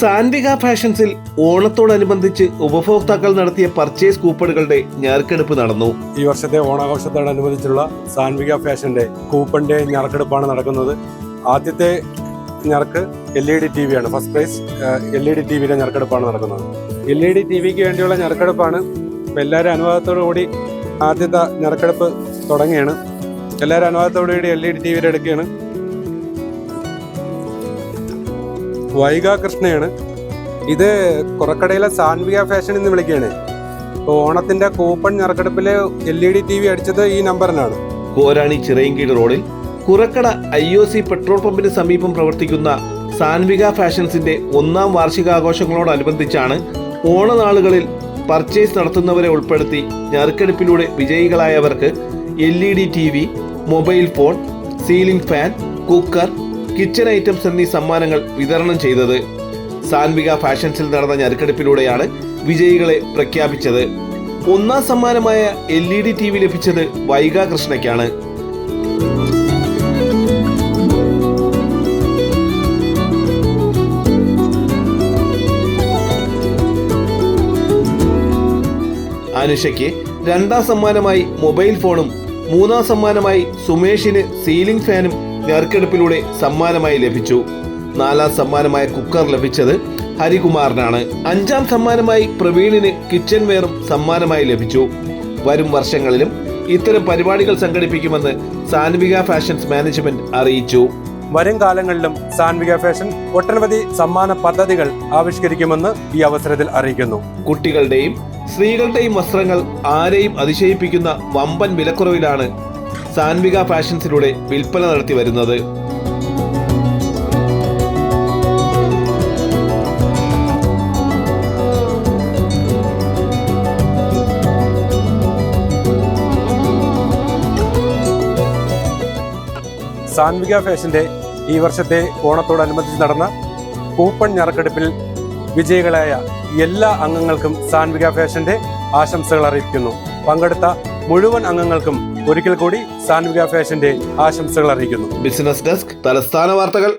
സാൻവിക ഫാഷൻസിൽ ഓണത്തോടനുബന്ധിച്ച് ഉപഭോക്താക്കൾ നടത്തിയ പർച്ചേസ് കൂപ്പണുകളുടെ ഞറുക്കെടുപ്പ് നടന്നു. ഈ വർഷത്തെ ഓണാഘോഷത്തോടനുബന്ധിച്ചുള്ള സാൻവിക ഫാഷന്റെ കൂപ്പണിന്റെ ഞറുക്കെടുപ്പാണ് നടക്കുന്നത്. ആദ്യത്തെ ഞറക്ക് L E D T വിയാണ്. First prize L E D T വിയുടെ ഞറുക്കെടുപ്പാണ് നടക്കുന്നത്. എൽ ഇ ഡി ടി വിക്ക് വേണ്ടിയുള്ള ഞറുക്കെടുപ്പാണ് എല്ലാവരും അനുവാദത്തോടു കൂടി ആദ്യത്തെ ഞറുക്കെടുപ്പ് തുടങ്ങിയാണ് എല്ലാവരും അനുവാദത്തോടു കൂടി എൽ ഇ ഡി ടി വിയുടെ എടുക്കുകയാണ് വൈഗ കൃഷ്ണയാണ് ഇത് കുറക്കടയിലെ സാൻവിക ഫാഷൻ എന്ന് വിളിക്കുകയാണ്. ഇപ്പോൾ ഓണത്തിന്റെ coupon ഞറക്കെടുപ്പിൽ L E D T V അടിച്ചത് ഈ നമ്പറിനാണ്. കോരാണി ചിറയങ്കീട് റോഡിൽ Kurakkada I O C petrol പമ്പിന് സമീപം പ്രവർത്തിക്കുന്ന സാൻവിക ഫാഷൻസിന്റെ ഒന്നാം വാർഷികാഘോഷങ്ങളോടനുബന്ധിച്ചാണ് ഓണനാളുകളിൽ പർച്ചേസ് നടത്തുന്നവരെ ഉൾപ്പെടുത്തി ഞറുക്കെടുപ്പിലൂടെ വിജയികളായവർക്ക് L E D T V mobile phone ceiling fan cooker kitchen items എന്നീ സമ്മാനങ്ങൾ വിതരണം ചെയ്തത് സാൻവിക ഫാഷൻസിൽ നടന്ന ഞെരുക്കെടുപ്പിലൂടെയാണ് വിജയികളെ പ്രഖ്യാപിച്ചത്. ഒന്നാം സമ്മാനമായ L E D T V ലഭിച്ചത് വൈഗ കൃഷ്ണയ്ക്കാണ്. അനുഷയ്ക്ക് രണ്ടാം സമ്മാനമായി മൊബൈൽ ഫോണും മൂന്നാം സമ്മാനമായി സുമേഷിന് സീലിംഗ് ഫാനും ഞെരുക്കെടുപ്പിലൂടെ സമ്മാനമായി ലഭിച്ചു. നാലാം സമ്മാനമായ കുക്കർ ലഭിച്ചത് ഹരികുമാറിനാണ്. അഞ്ചാം സമ്മാനമായി പ്രവീണിന് കിച്ചൺ വെയറും സമ്മാനമായി ലഭിച്ചു. വരും വർഷങ്ങളിലും ഇത്തരം പരിപാടികൾ സംഘടിപ്പിക്കുമെന്ന് സാൻവിക ഫാഷൻസ് മാനേജ്മെന്റ് അറിയിച്ചു. വരും കാലങ്ങളിലും സാൻവിക ഫാഷൻ ഒട്ടനവധി സമ്മാന പദ്ധതികൾ ആവിഷ്കരിക്കുമെന്ന് ഈ അവസരത്തിൽ അറിയിക്കുന്നു. കുട്ടികളുടെയും സ്ത്രീകളുടെയും വസ്ത്രങ്ങൾ ആരെയും അതിശയിപ്പിക്കുന്ന വമ്പൻ വിലക്കുറവിലാണ് സാൻവിക ഫാഷൻസിലൂടെ വിൽപ്പന നടത്തി വരുന്നത്. സാൻവിക ഫാഷന്റെ ഈ വർഷത്തെ ഓണത്തോടനുബന്ധിച്ച് നടന്ന കൂപ്പൺ ഞറക്കെടുപ്പിൽ വിജയികളായ എല്ലാ അംഗങ്ങൾക്കും സാൻവിക ഫാഷന്റെ ആശംസകൾ അറിയിക്കുന്നു. പങ്കെടുത്ത മുഴുവൻ അംഗങ്ങൾക്കും ഒരിക്കൽ കൂടി സാൻവിക ഫാഷന്റെ ആശംസകൾ അറിയിക്കുന്നു ബിസിനസ് ഡെസ്ക് തലസ്ഥാന വാർത്തകൾ.